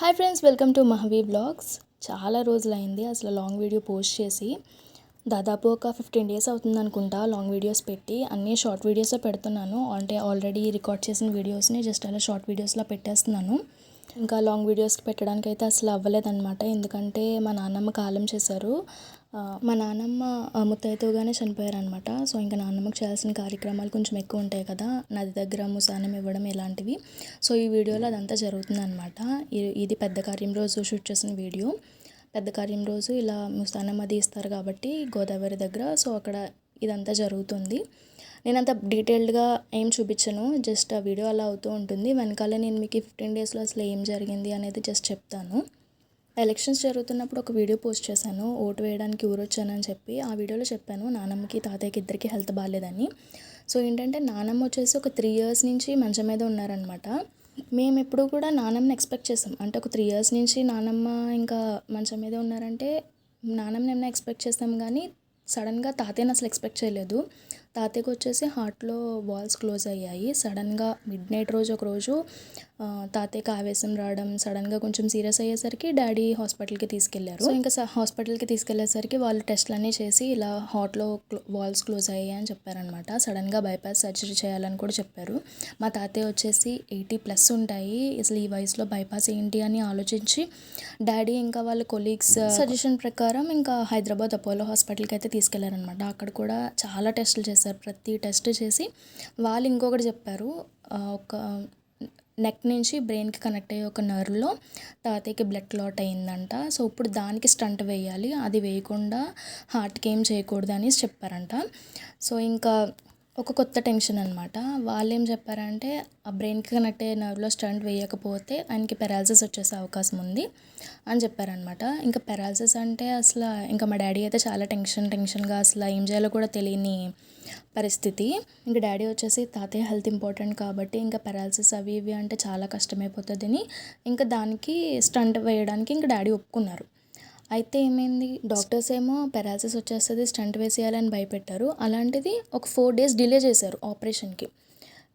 Hi friends welcome to Mahavi blogs. చాలా రోజులైంది అసలు లాంగ్ వీడియో పోస్ట్ చేసి. దాదాపు ఒక ఫిఫ్టీన్ డేస్ అవుతుంది అనుకుంటా లాంగ్ వీడియోస్ పెట్టి. అన్నీ షార్ట్ వీడియోసే పెడుతున్నాను. అంటే ఆల్రెడీ రికార్డ్ చేసిన వీడియోస్ని జస్ట్ అలా షార్ట్ వీడియోస్లో పెట్టేస్తున్నాను. ఇంకా లాంగ్ వీడియోస్కి పెట్టడానికి అయితే అసలు అవ్వలేదన్నమాట. ఎందుకంటే మా నాన్నమ్మ కాలం చేశారు. మా నాన్నమ్మ ఆ, ముత్తైదుగానే చనిపోయారనమాట సో ఇంకా నాన్నమ్మకి చేయాల్సిన కార్యక్రమాలు కొంచెం ఎక్కువ ఉంటాయి కదా. నది దగ్గర ముసానం ఇవ్వడం ఇలాంటివి. సో ఈ వీడియోలో అదంతా జరుగుతుందనమాట ఇ- ఇది పెద్ద కార్యం రోజు షూట్ చేసిన వీడియో. పెద్ద కార్యం రోజు ఇలా ముస్తానం అది ఇస్తారు కాబట్టి గోదావరి దగ్గర. సో అక్కడ ఇదంతా జరుగుతుంది. నేను అంత డీటెయిల్డ్గా ఏం చూపించను. జస్ట్ ఆ వీడియో అలా అవుతూ ఉంటుంది. వెనకాల నేను మీకు ఫిఫ్టీన్ డేస్లో అసలు ఏం జరిగింది అనేది జస్ట్ చెప్తాను. ఎలక్షన్స్ జరుగుతున్నప్పుడు ఒక వీడియో పోస్ట్ చేశాను. ఓటు వేయడానికి ఊరొచ్చానని చెప్పి ఆ వీడియోలో చెప్పాను. నానమ్మకి తాతయ్యకి ఇద్దరికి హెల్త్ బాగాలేదని సో ఏంటంటే నానమ్మ వచ్చేసి ఒక త్రీ ఇయర్స్ నుంచి మంచం మీద ఉన్నారనమాట మేము ఎప్పుడు కూడా నానమ్మని ఎక్స్పెక్ట్ చేసాం అంటే ఒక త్రీ ఇయర్స్ నుంచి నానమ్మ ఇంకా మంచం మీద ఉన్నారంటే నానమ్మని ఏమైనా ఎక్స్పెక్ట్ చేస్తాం కానీ సడన్గా తాతయ్యని అసలు ఎక్స్పెక్ట్ చేయలేదు. తాతయ్యకి వచ్చేసి హార్ట్లో వాల్స్ క్లోజ్ అయ్యాయి. సడన్గా మిడ్ నైట్ రోజు ఒక రోజు తాతయ్యకి ఆవేశం రావడం సడన్గా కొంచెం సీరియస్ అయ్యేసరికి డాడీ హాస్పిటల్కి తీసుకెళ్ళారు. సో ఇంకా హాస్పిటల్కి తీసుకెళ్ళేసరికి వాళ్ళు టెస్ట్లన్నీ చేసి ఇలా హార్ట్లో వాల్స్ క్లోజ్ అయ్యాయి అని చెప్పారనమాట సడన్గా బైపాస్ సర్జరీ చేయాలని కూడా చెప్పారు. మా తాతయ్య వచ్చేసి ఎయిటీ ప్లస్ ఉంటాయి. అసలు ఈ వయసులో బైపాస్ ఏంటి అని ఆలోచించి డాడీ ఇంకా వాళ్ళ కొలీగ్స్ సజెషన్ ప్రకారం ఇంకా హైదరాబాద్ అపోలో హాస్పిటల్కి అయితే తీసుకెళ్ళారనమాట అక్కడ కూడా చాలా టెస్టులు చేశారు. ప్రతి టెస్ట్ చేసి వాళ్ళు ఇంకొకటి చెప్పారు. ఒక నెక్ నుంచి బ్రెయిన్కి కనెక్ట్ అయ్యే ఒక నర్వ్లో తాతయ్యకి బ్లడ్ క్లాట్ అయిందంట సో ఇప్పుడు దానికి స్టంట్ వేయాలి. అది వేయకుండా హార్ట్కి ఏం చేయకూడదు అని చెప్పారంట. సో ఇంకా ఒక కొత్త టెన్షన్ అనమాట వాళ్ళు ఏం చెప్పారంటే ఆ బ్రెయిన్కి కనెక్ట్ అయ్యే నర్వ్లో స్టంట్ వేయకపోతే ఆయనకి పెరాలసిస్ వచ్చేసే అవకాశం ఉంది అని చెప్పారనమాట ఇంకా పెరాలసిస్ అంటే అసలు ఇంకా మా డాడీ అయితే చాలా టెన్షన్ టెన్షన్గా అసలు ఏం చేయాలో కూడా తెలియని పరిస్థితి. ఇంకా డాడీ వచ్చేసి తాతయ్య హెల్త్ ఇంపార్టెంట్ కాబట్టి ఇంకా పెరాలసిస్ అవి ఇవి అంటే చాలా కష్టమైపోతుందని ఇంకా దానికి స్టంట్ వేయడానికి ఇంకా డాడీ ఒప్పుకున్నారు. అయితే ఏమైంది? డాక్టర్స్ ఏమో పెరాలసిస్ వచ్చేస్తుంది స్టంట్ వేసేయాలని భయపెట్టారు. అలాంటిది ఒక ఫోర్ డేస్ డిలే చేశారు ఆపరేషన్కి.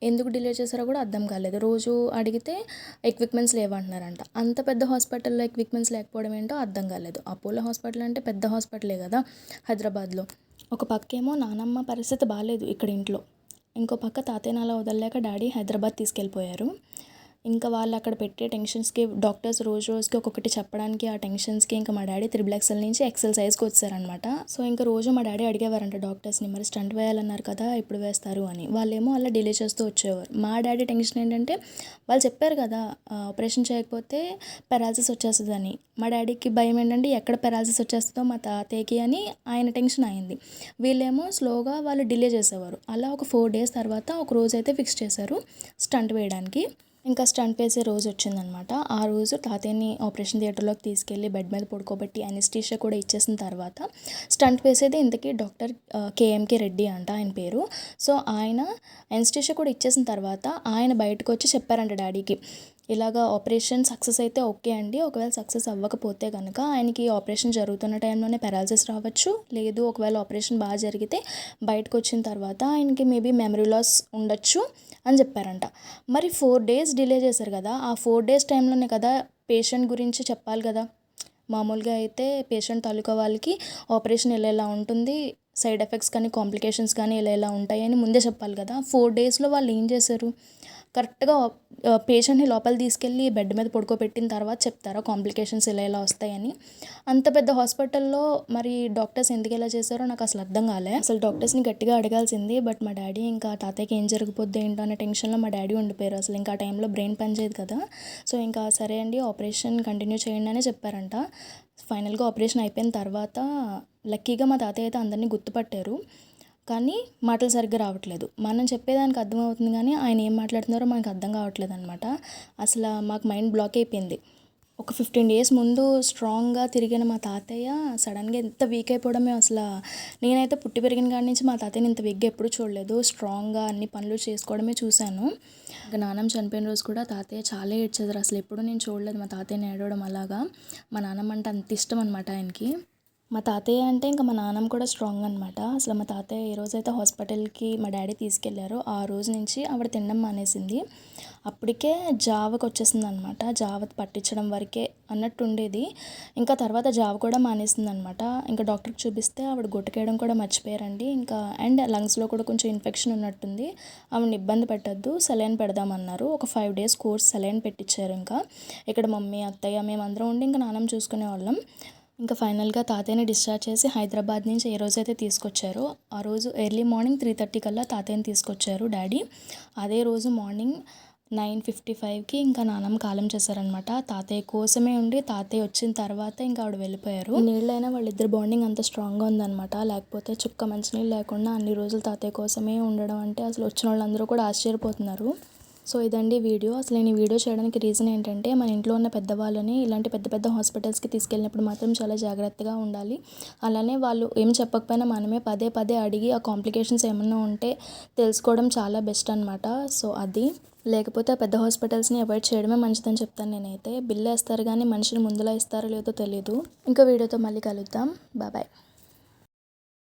ఎందుకు డిలే చేశారో కూడా అర్థం కాలేదు. రోజు అడిగితే ఎక్విప్మెంట్స్ లేవంటున్నారంట. అంత పెద్ద హాస్పిటల్లో ఎక్విప్మెంట్స్ లేకపోవడం ఏంటో అర్థం కాలేదు. అపోలో హాస్పిటల్ అంటే పెద్ద హాస్పిటలే కదా హైదరాబాద్లో. ఒక పక్కేమో నానమ్మ పరిస్థితి బాగాలేదు ఇక్కడ ఇంట్లో. ఇంకో పక్క తాతయ్యని వదలలేక డాడీ హైదరాబాద్ తీసుకెళ్ళిపోయారు. ఇంకా వాళ్ళు అక్కడ పెట్టే టెన్షన్స్కి డాక్టర్స్ రోజు రోజుకి ఒక్కొక్కటి చెప్పడానికి ఆ టెన్షన్స్కి ఇంకా మా డాడీ త్రిబుల్ ఎక్సెల్ నుంచి ఎక్సెల్ సైజ్కి వచ్చారనమాట సో ఇంకా రోజు మా డాడీ అడిగేవారంట డాక్టర్స్ని మరి స్టంట్ వేయాలన్నారు కదా ఇప్పుడు వేస్తారు? అని. వాళ్ళేమో అలా డిలే చేస్తూ వచ్చేవారు. మా డాడీ టెన్షన్ ఏంటంటే వాళ్ళు చెప్పారు కదా ఆపరేషన్ చేయకపోతే పెరాలసిస్ వచ్చేస్తుందని. మా డాడీకి భయం ఏంటంటే ఎక్కడ పెరాలసిస్ వచ్చేస్తుందో మా తాతయ్యకి అని ఆయన టెన్షన్ అయింది. వీళ్ళేమో స్లోగా వాళ్ళు డిలే చేసేవారు. అలా ఒక ఫోర్ డేస్ తర్వాత ఒక రోజు అయితే ఫిక్స్ చేశారు స్టంట్ వేయడానికి. ఇంకా స్టంట్ వేసే రోజు వచ్చిందనమాట. ఆ రోజు తాతయ్యని ఆపరేషన్ థియేటర్లోకి తీసుకెళ్ళి బెడ్ మీద పడుకోబెట్టి అనిస్టీషియా కూడా ఇచ్చేసిన తర్వాత స్టంట్ వేసేది ఇంతకీ డాక్టర్ కేఎంకే రెడ్డి అంట ఆయన పేరు. సో ఆయన అనెస్టీషియా కూడా ఇచ్చేసిన తర్వాత ఆయన బయటకు వచ్చి చెప్పారంట డాడీకి ఇలాగ ఆపరేషన్ సక్సెస్ అయితే ఓకే అండి. ఒకవేళ సక్సెస్ అవ్వకపోతే కనుక ఆయనకి ఆపరేషన్ జరుగుతున్న టైంలోనే పెరాలసిస్ రావచ్చు. లేదు ఒకవేళ ఆపరేషన్ బాగా జరిగితే బయటకు వచ్చిన తర్వాత ఆయనకి మేబీ మెమరీ లాస్ ఉండొచ్చు అని చెప్పారంట. మరి ఫోర్ డేస్ డిలే చేశారు కదా ఆ ఫోర్ డేస్ టైంలోనే కదా పేషెంట్ గురించి చెప్పాలి కదా? మామూలుగా అయితే పేషెంట్ తాలూకా వాళ్ళకి ఆపరేషన్ ఎలా ఎలా ఉంటుంది సైడ్ ఎఫెక్ట్స్ కానీ కాంప్లికేషన్స్ కానీ ఇలా ఎలా ఉంటాయి అని ముందే చెప్పాలి కదా. ఫోర్ డేస్లో వాళ్ళు ఏం చేశారు? కరెక్ట్గా పేషెంట్ని లోపల తీసుకెళ్ళి బెడ్ మీద పడుకోబెట్టిన తర్వాత చెప్తారా కాంప్లికేషన్స్ ఇలా ఇలా వస్తాయని? అంత పెద్ద హాస్పిటల్లో మరి డాక్టర్స్ ఎందుకు ఇలా చేశారో నాకు అసలు అర్థం కాలే. అసలు డాక్టర్స్ని గట్టిగా అడగాల్సింది బట్ మా డాడీ ఇంకా తాతయ్యకి ఏం జరిగిపోద్ది ఏంటో అనే టెన్షన్లో మా డాడీ ఉండిపోయారు. అసలు ఇంకా ఆ టైంలో బ్రెయిన్ పనిచేయదు కదా. సో ఇంకా సరే అండి ఆపరేషన్ కంటిన్యూ చేయండి అనే చెప్పారంట. ఫైనల్గా ఆపరేషన్ అయిపోయిన తర్వాత లక్కీగా మా తాతయ్య అయితే అందరినీ గుర్తుపట్టారు. కానీ మాటలు సరిగ్గా రావట్లేదు. మనం చెప్పేదానికి అర్థమవుతుంది కానీ ఆయన ఏం మాట్లాడుతున్నారో మనకు అర్థం కావట్లేదు అనమాట అసలు మాకు మైండ్ బ్లాక్ అయిపోయింది. ఒక ఫిఫ్టీన్ డేస్ ముందు స్ట్రాంగ్గా తిరిగిన మా తాతయ్య సడన్గా ఎంత వీక్ అయిపోవడమే అసలు. నేనైతే పుట్టి పెరిగిన కాడి నుంచి మా తాతయ్యని ఇంత వీక్గా ఎప్పుడూ చూడలేదు. స్ట్రాంగ్గా అన్ని పనులు చేసుకోవడమే చూశాను. ఇంకా నాన్నమ్మ చనిపోయిన రోజు కూడా తాతయ్య చాలా ఏడ్చేదారు అసలు ఎప్పుడు నేను చూడలేదు మా తాతయ్యని ఏడవడం అలాగా. మా నాన్నమ్మ అంటే అంత ఇష్టం అనమాట ఆయనకి. మా తాతయ్య అంటే ఇంకా మా నాన్నమ్మ కూడా స్ట్రాంగ్ అనమాట అసలు మా తాతయ్య ఏ రోజైతే హాస్పిటల్కి మా డాడీ తీసుకెళ్ళారో ఆ రోజు నుంచి ఆవిడ తినడం మానేసింది. అప్పటికే జావకు వచ్చేసింది అనమాట జావ పట్టించడం వరకే అన్నట్టు ఉండేది. ఇంకా తర్వాత జావ కూడా మానేసింది అనమాట ఇంకా డాక్టర్కి చూపిస్తే ఆవిడ గుట్టకేయడం కూడా మర్చిపోయారండి. ఇంకా అండ్ లంగ్స్లో కూడా కొంచెం ఇన్ఫెక్షన్ ఉన్నట్టుంది. ఆవిడని ఇబ్బంది పెట్టద్దు సెలైన్ పెడదామన్నారు. ఒక ఫైవ్ డేస్ కోర్స్ సెలైన్ పెట్టించారు ఇంకా. ఇక్కడ మమ్మీ అత్తయ్య మేమందరం ఉండి ఇంకా నాన్నమ్మ చూసుకునే వాళ్ళం ఇంకా ఫైనల్గా తాతయ్యని డిశ్చార్జ్ చేసి హైదరాబాద్ నుంచి ఏ రోజైతే తీసుకొచ్చారో ఆ రోజు ఎర్లీ మార్నింగ్ త్రీ థర్టీ కల్లా తాతయ్యని తీసుకొచ్చారు డాడీ. అదే రోజు మార్నింగ్ నైన్ ఫిఫ్టీ ఫైవ్కి ఇంకా నానమ్మ కాలం చేశారనమాట తాతయ్య కోసమే ఉండి తాతయ్య వచ్చిన తర్వాత ఇంకా ఆవిడ వెళ్ళిపోయారు. నీళ్ళైనా వాళ్ళిద్దరు బాండింగ్ అంత స్ట్రాంగ్గా ఉందన్నమాట. లేకపోతే చుక్క మంచినీళ్ళు లేకుండా అన్ని రోజులు తాతయ్య కోసమే ఉండడం అంటే అసలు వచ్చిన వాళ్ళందరూ కూడా ఆశ్చర్యపోతున్నారు. సో ఇదండి వీడియో. అసలు నేను ఈ వీడియో చేయడానికి రీజన్ ఏంటంటే మన ఇంట్లో ఉన్న పెద్దవాళ్ళని ఇలాంటి పెద్ద పెద్ద హాస్పిటల్స్కి తీసుకెళ్ళినప్పుడు మాత్రం చాలా జాగ్రత్తగా ఉండాలి. అలానే వాళ్ళు ఏం చెప్పకపోయినా మనమే పదే పదే అడిగి ఆ కాంప్లికేషన్స్ ఏమన్నా ఉంటే తెలుసుకోవడం చాలా బెస్ట్ అనమాట సో అది. లేకపోతే పెద్ద హాస్పిటల్స్ని అవాయిడ్ చేయడమే మంచిదని చెప్తాను నేనైతే. బిల్ వేస్తారు కానీ మనిషిని ముందులా ఇస్తారో లేదో తెలియదు ఇంకా వీడియోతో మళ్ళీ కలుద్దాం. బాయ్